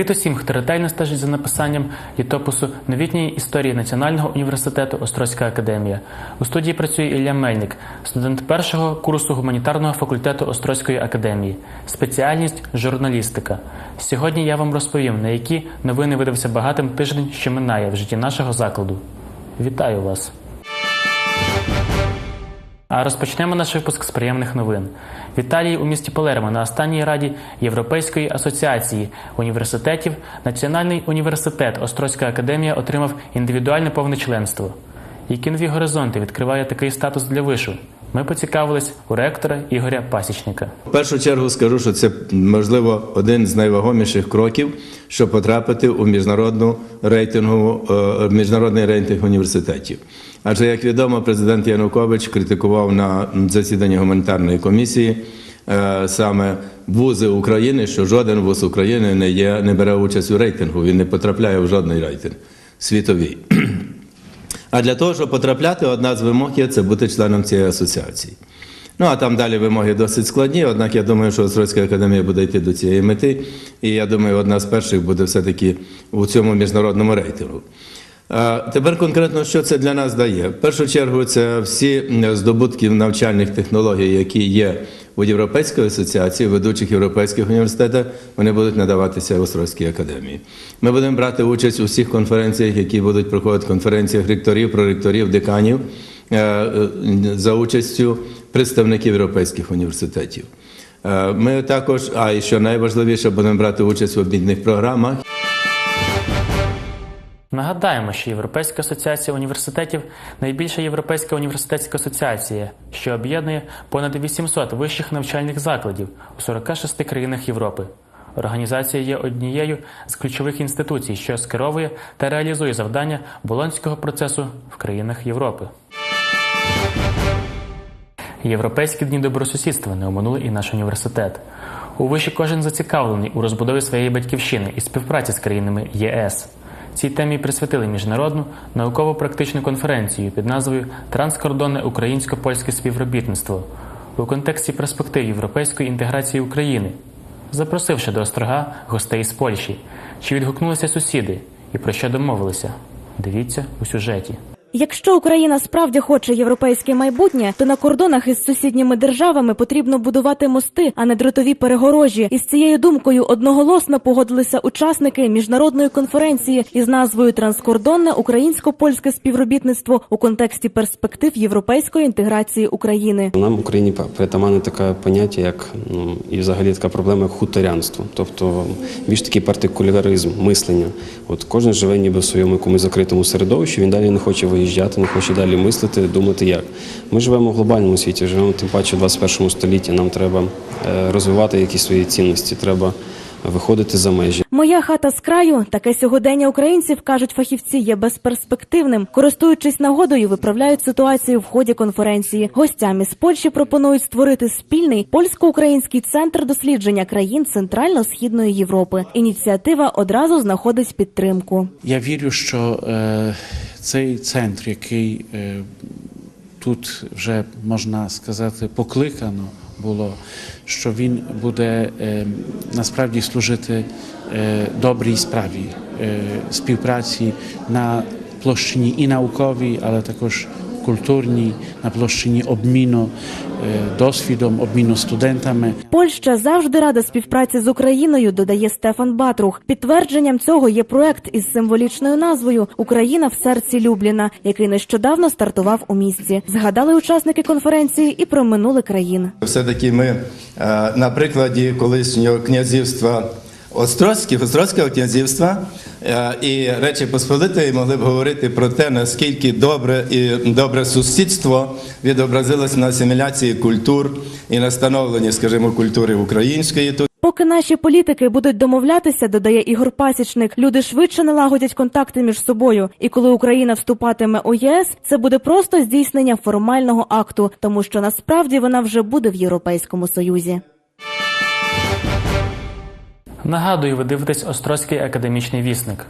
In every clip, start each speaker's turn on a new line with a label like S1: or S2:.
S1: Привіт усім, хто ретельно стежить за написанням літопису новітньої історії Національного університету Острозька академія. У студії працює Ілля Мельник, студент першого курсу гуманітарного факультету Острозької академії, спеціальність журналістика. Сьогодні я вам розповім, на які новини видався багатим тиждень, що минає в житті нашого закладу. Вітаю вас! А розпочнемо наш випуск з приємних новин. В Італії у місті Палермо на останній раді Європейської асоціації університетів Національний університет Острозька академія отримав індивідуальне повне членство. Які нові горизонти відкриває такий статус для вишу? Ми поцікавились у ректора Ігоря Пасічника.
S2: В першу чергу скажу, що це можливо один з найвагоміших кроків, щоб потрапити у міжнародну рейтингу, е, міжнародний рейтинг університетів. Адже, як відомо, президент Янукович критикував на засіданні гуманітарної комісії е, саме вузи України, що жоден вуз України не є, не бере участь у рейтингу, він не потрапляє в жодний рейтинг світовий. А для того, щоб потрапляти, одна з вимог є це бути членом цієї асоціації. Ну а там далі вимоги досить складні, однак я думаю, що Острозька академія буде йти до цієї мети, і я думаю, одна з перших буде все-таки у цьому міжнародному рейтингу. Тепер конкретно, що це для нас дає? В першу чергу, це всі здобутки навчальних технологій, які є у Європейської асоціації, ведучих європейських університетах, вони будуть надаватися Острозькій академії. Ми будемо брати участь у всіх конференціях, які будуть проходити конференціях ректорів, проректорів, деканів е, е, за участю представників європейських університетів. Е, Ми також, а і що найважливіше, будемо брати участь в обмінних програмах.
S1: Нагадаємо, що Європейська асоціація університетів найбільша європейська університетська асоціація, що об'єднує понад 800 вищих навчальних закладів у 46 країнах Європи. Організація є однією з ключових інституцій, що скеровує та реалізує завдання болонського процесу в країнах Європи. Європейські дні добросусідства не оминули і наш університет. У виші кожен зацікавлений у розбудові своєї батьківщини і співпраці з країнами ЄС. Цій темі присвятили міжнародну науково-практичну конференцію під назвою Транскордонне українсько-польське співробітництво у контексті перспектив європейської інтеграції України, запросивши до острога гостей з Польщі, чи відгукнулися сусіди і про що домовилися. Дивіться у сюжеті.
S3: Якщо Україна справді хоче європейське майбутнє, то на кордонах із сусідніми державами потрібно будувати мости, а не дротові перегорожі. Із цією думкою одноголосно погодилися учасники міжнародної конференції із назвою Транскордонне українсько-польське співробітництво у контексті перспектив європейської інтеграції України.
S4: Нам в Україні притаманне таке поняття, як ну і взагалі така проблема як хуторянство, тобто більш такий партикуляризм, мислення. От кожен живе ніби в своєму якомусь закритому середовищі, він далі не хоче виїжджати, не хоче далі мислити, думати як. Ми живемо в глобальному світі, живемо тим паче в 21 столітті. Нам треба е, розвивати якісь свої цінності, треба виходити за межі.
S3: Моя хата з краю таке сьогодення українців кажуть фахівці є безперспективним. Користуючись нагодою, виправляють ситуацію в ході конференції. Гостям із Польщі пропонують створити спільний польсько-український центр дослідження країн Центрально-східної Європи. Ініціатива одразу знаходить підтримку.
S5: Я вірю, що е, цей центр, який е, тут вже можна сказати покликано було, що він буде е, насправді служити е, добрій справі співпраці на площині і науковій, але також культурній, на площині обміну досвідом, обміну студентами.
S3: Польща завжди рада співпраці з Україною, додає Стефан Батрух. Підтвердженням цього є проект із символічною назвою Україна в серці Любліна, який нещодавно стартував у місті. Згадали учасники конференції і про минуле країн.
S2: Все-таки ми е, на прикладі колишнього князівства Острозьких, Острозького князівства е, і Речі Посполитої могли б говорити про те, наскільки добре і добре сусідство відобразилось на асиміляції культур і на становленні, скажімо, культури української тут.
S3: Поки наші політики будуть домовлятися, додає Ігор Пасічник, люди швидше налагодять контакти між собою. І коли Україна вступатиме у ЄС, це буде просто здійснення формального акту, тому що насправді вона вже буде в Європейському Союзі.
S1: Нагадую, ви дивитесь Острозький академічний вісник.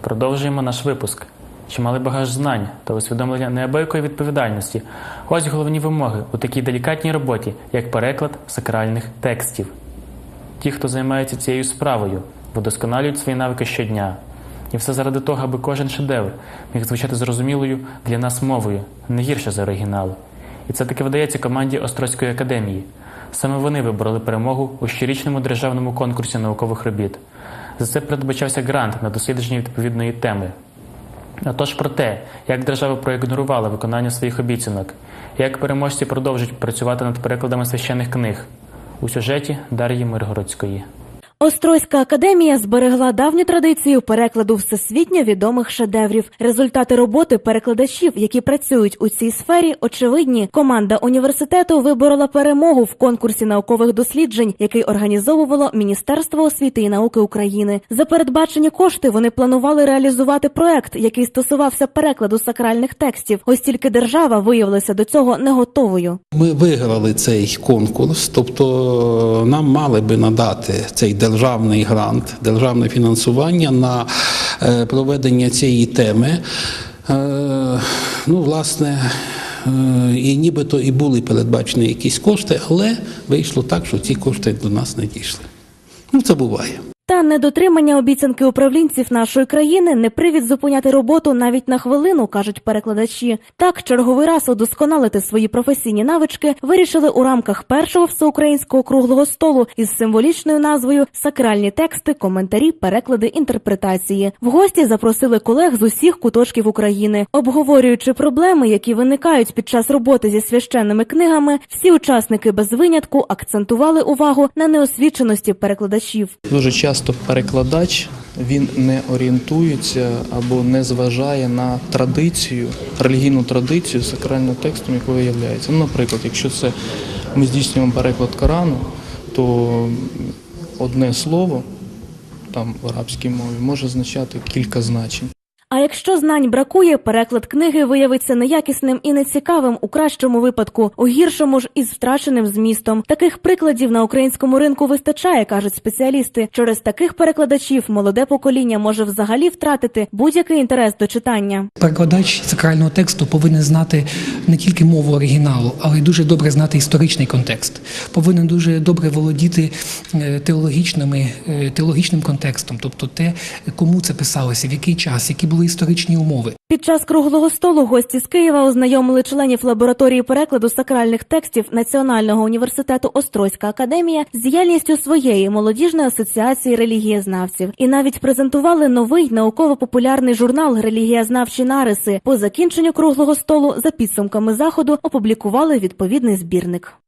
S1: Продовжуємо наш випуск. Чималий багаж знань та усвідомлення неабиякої відповідальності. Ось головні вимоги у такій делікатній роботі, як переклад сакральних текстів. Ті, хто займається цією справою, вдосконалюють свої навики щодня. І все заради того, аби кожен шедевр міг звучати зрозумілою для нас мовою, не гірше за оригінал. І це таки видається команді Острозької академії. Саме вони вибороли перемогу у щорічному державному конкурсі наукових робіт. За це передбачався грант на дослідження відповідної теми. А тож про те, як держава проігнорувала виконання своїх обіцянок, як переможці продовжують працювати над перекладами священних книг у сюжеті Дар'ї Миргородської.
S3: Острозька академія зберегла давню традицію перекладу всесвітньо відомих шедеврів. Результати роботи перекладачів, які працюють у цій сфері, очевидні. Команда університету виборола перемогу в конкурсі наукових досліджень, який організовувало Міністерство освіти і науки України. За передбачені кошти вони планували реалізувати проект, який стосувався перекладу сакральних текстів. Ось тільки держава виявилася до цього не готовою.
S6: Ми виграли цей конкурс, тобто нам мали би надати цей державний грант, державне фінансування на е, проведення цієї теми. Е, Ну, власне, е, і нібито і були передбачені якісь кошти, але вийшло так, що ці кошти до нас не дійшли. Ну, це буває.
S3: Та недотримання обіцянки управлінців нашої країни не привід зупиняти роботу навіть на хвилину, кажуть перекладачі. Так, черговий раз удосконалити свої професійні навички вирішили у рамках першого всеукраїнського круглого столу із символічною назвою Сакральні тексти, коментарі, переклади, інтерпретації. В гості запросили колег з усіх куточків України. Обговорюючи проблеми, які виникають під час роботи зі священними книгами, всі учасники без винятку акцентували увагу на неосвіченості перекладачів.
S7: Дуже часто перекладач він не орієнтується або не зважає на традицію, релігійну традицію сакрального тексту, якою є. Ну, наприклад, якщо це ми здійснюємо переклад Корану, то одне слово там в арабській мові може означати кілька значень.
S3: Якщо знань бракує, переклад книги виявиться неякісним і нецікавим у кращому випадку, у гіршому ж із втраченим змістом. Таких прикладів на українському ринку вистачає, кажуть спеціалісти. Через таких перекладачів молоде покоління може взагалі втратити будь-який інтерес до читання.
S8: Перекладач сакрального тексту повинен знати не тільки мову оригіналу, але й дуже добре знати історичний контекст. Повинен дуже добре володіти е, теологічними, е, теологічним контекстом, тобто те, кому це писалося, в який час, які були історичні умови.
S3: Під час круглого столу гості з Києва ознайомили членів лабораторії перекладу сакральних текстів Національного університету Острозька академія з діяльністю своєї молодіжної асоціації релігієзнавців і навіть презентували новий науково-популярний журнал Релігієзнавчі нариси. По закінченню круглого столу за підсумками заходу опублікували відповідний збірник.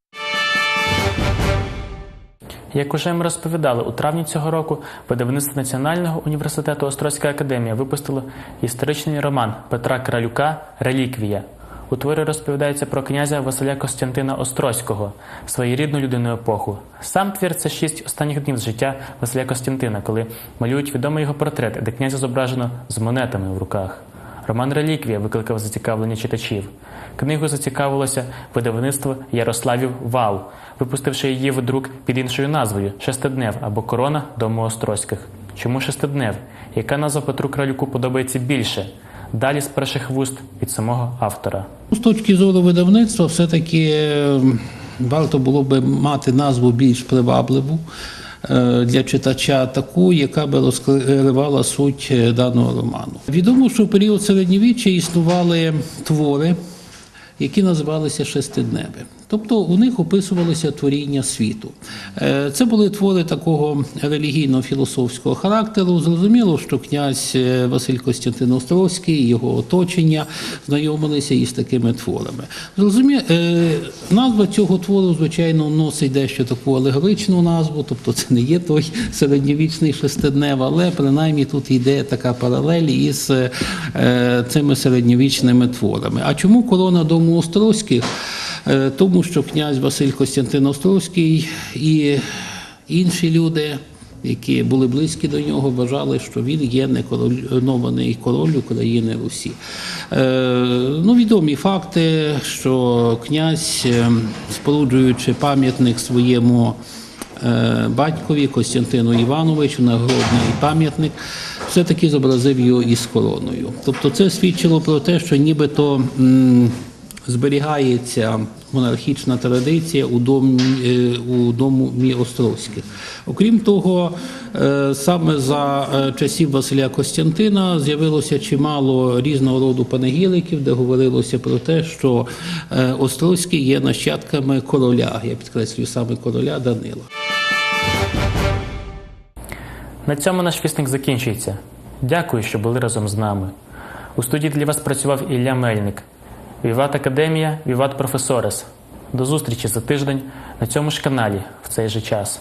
S1: Як уже ми розповідали, у травні цього року видавництво Національного університету Острозька академія випустило історичний роман Петра Кралюка Реліквія. У творі розповідається про князя Василя Костянтина Острозького, своєрідну людину епоху. Сам твір це шість останніх днів з життя Василя Костянтина, коли малюють відомий його портрет, де князя зображено з монетами в руках. Роман Реліквія викликав зацікавлення читачів. Книгою зацікавилося видавництво Ярославів Вал, випустивши її в друк під іншою назвою Шестиднев або Корона Дому Острозьких. Чому шестиднев? Яка назва Петру Кралюку подобається більше? Далі з перших вуст від самого автора.
S6: З точки зору видавництва, все-таки е, варто було би мати назву більш привабливу для читача, таку, яка би розкривала суть е, даного роману. Відомо, що в період середньовіччя існували твори, які називалися шестидневи. Тобто у них описувалося творіння світу. Е, Це були твори такого релігійно-філософського характеру. Зрозуміло, що князь е, Василь Костянтин Острозький і його оточення знайомилися із такими творами. Зрозуміло, назва цього твору, звичайно, носить дещо таку алегоричну назву, тобто це не є той середньовічний шестиднев, але принаймні тут йде така паралель із е, цими середньовічними творами. А чому корона дому Острозьких? Е, Тому що князь Василь Костянтин Острозький і інші люди, які були близькі до нього, вважали, що він є некоронований король України Русі. Е, Ну, відомі факти, що князь, е, споруджуючи пам'ятник своєму батькові Костянтину Івановичу, нагородний пам'ятник, все-таки зобразив його із короною. Тобто це свідчило про те, що нібито зберігається монархічна традиція у домі, е, у домі Острозьких. Окрім того, е, саме за е, часів Василя Костянтина з'явилося чимало різного роду панегіриків, де говорилося про те, що Острозькі є нащадками короля, я підкреслюю саме короля Данила.
S1: На цьому наш вісник закінчується. Дякую, що були разом з нами. У студії для вас працював Ілля Мельник. Віват Академія, Віват Професорес. До зустрічі за тиждень на цьому ж каналі в цей же час.